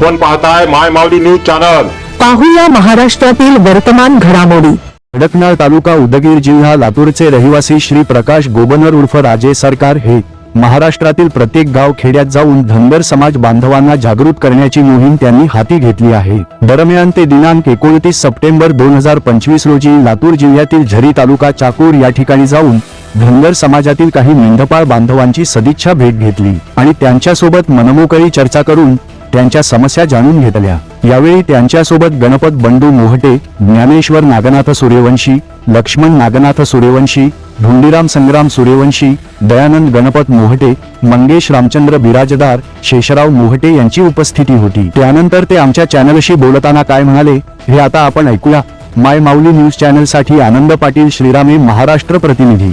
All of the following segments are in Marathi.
आपण पाहताय माय माऊली न्यूज चॅनल. पाहूया महाराष्ट्रातील वर्तमान घडामोडी. खडकनाळ तालुका उदगीर जिल्हा लातूरचे रहिवासी श्री प्रकाश गोबनर उर्फ राजे सरकार हे महाराष्ट्रातील प्रत्येक गाव खेड्यात जाऊन धनगर समाज बांधवांना जागृत करण्याची मोहीम त्यांनी हाती घेतली आहे. दरम्यान ते दिनांक एकोणतीस सप्टेंबर दोन हजार पंचवीस रोजी लातूर जिल्ह्यातील झरी तालुका चाकूर या ठिकाणी जाऊन धनगर समाजातील काही मेंढपाळ बांधवांची सदिच्छा भेट घेतली आणि त्यांच्यासोबत मनमोकळी चर्चा करून त्यांच्या समस्या जाणून घेतल्या. यावेळी त्यांच्यासोबत गणपत बंडू मोहटे ज्ञानेश्वर नागनाथ सूर्यवंशी लक्ष्मण नागनाथ सूर्यवंशी धुंडीराम संग्राम सूर्यवंशी दयानंद गणपत मोहटे मंगेश रामचंद्र बिराजदार शेषराव मोहटे यांची उपस्थिती होती. त्यानंतर ते आमच्या चॅनलशी बोलताना काय म्हणाले हे आता आपण ऐकूया. माय माऊली न्यूज चॅनलसाठी आनंद पाटील श्रीरामे महाराष्ट्र प्रतिनिधी.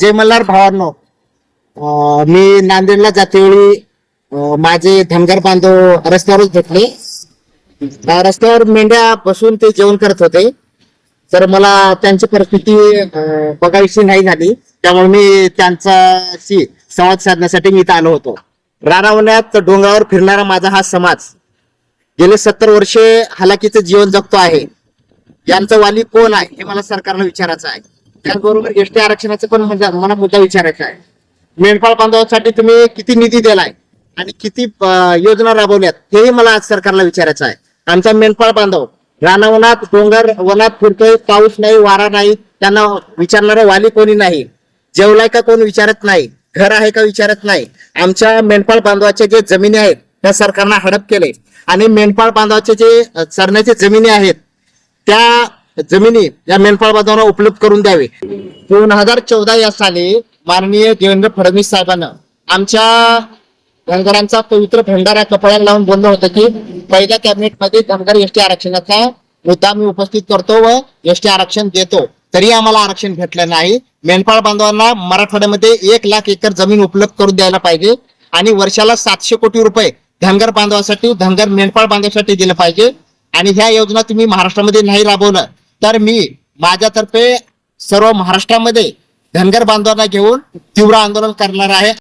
जय मल्हार भावांनो. मी नांदेडला जातेवेळी माझे धनगर बांधव रस्त्यावरच भेटले. रस्त्यावर मेंढ्या बसून ते जेवण करत होते. तर मला त्यांची परिस्थिती बघायची नाही झाली. त्यामुळे मी त्यांच्याशी संवाद साधण्यासाठी मी इथं आलो होतो. रानावण्यात डोंगरावर फिरणारा माझा हा समाज गेले सत्तर वर्षे हलाकीचं जीवन जगतो आहे. यांचा वाली कोण आहे हे मला सरकारला विचारायचं आहे. त्याचबरोबर एसटी आरक्षणाचं पण म्हणजे मला मुद्दा विचारायचा आहे. मेंढपाळ बांधवासाठी तुम्ही किती निधी दिलाय? आणि किती योजना राबवल्यात हेही मला आज सरकारला विचारायचं आहे. आमचा मेंढपाळ बांधव रानावनात डोंगर वनात फिरतोय पाऊस नाही वारा नाही त्यांना विचारणारे वाली कोणी नाही जेवलाय का कोण विचारत नाही घर आहे का विचारत नाही आमच्या मेंढपाळ बांधवाचे जे जमिनी आहेत त्या सरकारनं हडप केले. आणि मेंढपाळ बांधवाचे जे चरण्याचे जमिनी आहेत त्या जमिनी या मेंढपाळ बांधवांना उपलब्ध करून द्यावे. दोन हजार चौदा या साली माननीय देवेंद्र फडणवीस साहेबांना आमच्या धनगरांचा पवित्र भंडारा कपड्याला लावून बोललं होतं की पहिल्या कॅबिनेटमध्ये धनगर एसटी आरक्षणाचा मुद्दा मी उपस्थित करतो व एसटी आरक्षण देतो. तरी आम्हाला आरक्षण भेटलं नाही. मेंढपाळ बांधवांना मराठवाड्यामध्ये एक लाख एकर जमीन उपलब्ध करून द्यायला पाहिजे आणि वर्षाला सातशे कोटी रुपये धनगर बांधवासाठी धनगर मेंढपाळ बांधवासाठी दिलं पाहिजे. आणि ह्या योजना तुम्ही महाराष्ट्रामध्ये नाही राबवलं तर मी माझ्यातर्फे सर्व महाराष्ट्रामध्ये धनगर बांधवांना घेऊन तीव्र आंदोलन करणार आहे.